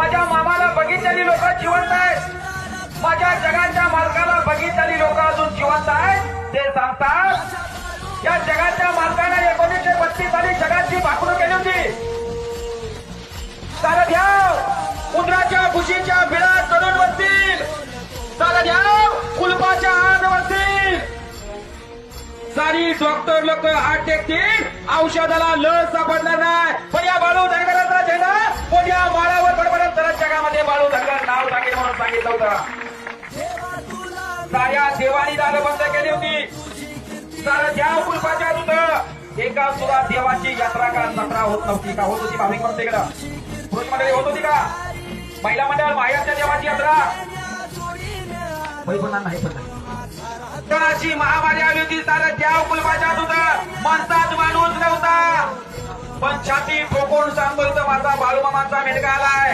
माझ्या मामाला बघितलेली लोक जिवंत आहेत. माझ्या जगाच्या मालकाला बघितलेली लोक अजून जिवंत आहेत. ते सांगतात या जगाच्या मालकाने एकोणीसशे बत्तीस साली जगाची भाकरू केली होती. सारं घ्या. उंदराच्या खुशीच्या बिळात तरुण बसतील सारं घ्या. कुलपाच्या आत बसतील सारी डॉक्टर लोक आठ देखतील औषधाला लस सापडणार नाही. पण या बाळू धनगराचा पुण्यामध्ये बाळू धनगर नाव टाकेल म्हणून सांगितलं होतं. साऱ्या देवानी दार बंद केली होती. सारं द्या कुलपाच्या होत एका सुद्धा देवाची यात्रा का जत्रा होत नव्हती का? होत होती भाविक भक्तीकडं पुरुष मंडळी होत होती का? महिला मंडळ माहेरच्या देवाची यात्रा. वैभवनाथ नाही पण नाही. कोणाची महामारी आली होती? सारं द्या कुलपाच्या होत माणसात माणूस नव्हता. पण छाती ठोकून सांगतो माझा बाळूमामांचा मेटका आलाय.